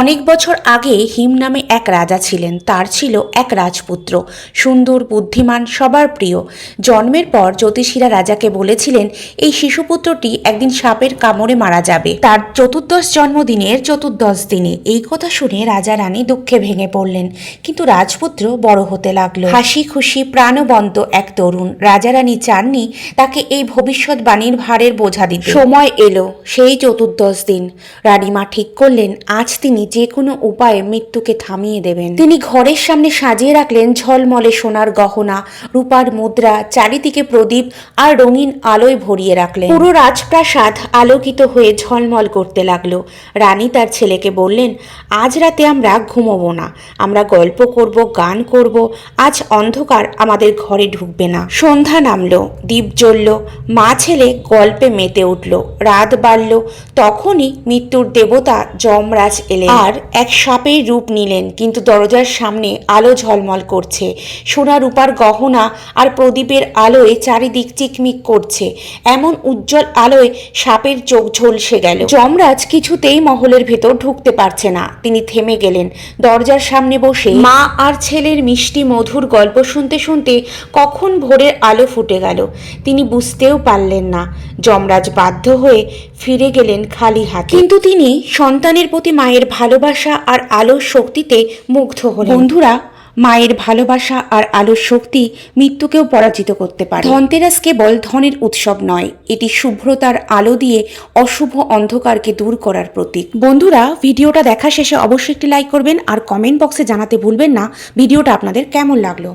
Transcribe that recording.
অনেক বছর আগে হিম নামে এক রাজা ছিলেন, তার ছিল এক রাজপুত্র, সুন্দর, বুদ্ধিমান, সবার প্রিয়। জন্মের পর জ্যোতিষীরা রাজাকে বলেছিলেন, এই শিশুপুত্রটি একদিন সাপের কামড়ে মারা যাবে। তার চতুর্দশ জন্মদিনের চতুর্দশ দিনে এই কথা শুনে রাজা রানী দুঃখে ভেঙে পড়লেন, কিন্তু রাজপুত্র বড় হতে লাগল। হাসি খুশি, প্রাণবন্ত এক তরুণ, রাজা রানী চাননি তাকে এই ভবিষ্যৎবাণীর ভারের বোঝা দিতে। সময় এলো সেই চতুর্দশ দিন। রানীমা ঠিক করলেন, আজ তিনি যে কোনো উপায়ে মৃত্যুকে থামিয়ে দেবেন। তিনি ঘরের সামনে সাজিয়ে রাখলেন ঝলমলে সোনার গহনা, রূপার মুদ্রা, চারিদিকে প্রদীপ আর রঙিন আলোয় ভরিয়ে রাখলেন। পুরো রাজপ্রাসাদ আলোকিত হয়ে ঝলমল করতে লাগল। রানী তার ছেলেকে বললেন, আজ রাতে আমরা ঘুমোবো না। আমরা গল্প করব, গান করব। আজ অন্ধকার, আমাদের ঘরে ঢুকবে না। সন্ধ্যা নামলো দ্বীপ জ্বলল, মা ছেলে গল্পে মেতে উঠল, রাত বাড়ল। তখনই মৃত্যুর দেবতা যমরাজ এলেন। আর এক সাপের রূপ নিলেন, কিন্তু দরজার সামনে আলো ঝলমল করছে। সোনা রূপার গহনা আর প্রদীপের আলোয় চারিদিক চিকমিক করছে। এমন উজ্জ্বল আলোয় সাপের চোখ ঝলসে গেল। যমরাজ কিছুতেই মহলের ভেতর ঢুকতে পারছে না। তিনি থেমে গেলেন। দরজার সামনে বসে মা আর ছেলের মিষ্টি মধুর গল্প শুনতে শুনতে কখন ভোরের আলো ফুটে গেল, তিনি বুঝতেও পারলেন না। যমরাজ বাধ্য হয়ে ফিরে গেলেন খালি হাতে। কিন্তু তিনি সন্তানের প্রতি মায়ের ভালোবাসা আর আলোর শক্তিতে মুগ্ধ হল বন্ধুরা, মায়ের ভালোবাসা আর আলোর শক্তি মৃত্যুকেও পরাজিত করতে পারে। ধনতেরাস কেবল ধনের উৎসব নয়, এটি শুভ্রতার আলো দিয়ে অশুভ অন্ধকারকে দূর করার প্রতীক। বন্ধুরা, ভিডিওটা দেখা শেষে অবশ্যই একটি লাইক করবেন আর কমেন্ট বক্সে জানাতে ভুলবেন না। ভিডিওটা আপনাদের কেমন লাগল?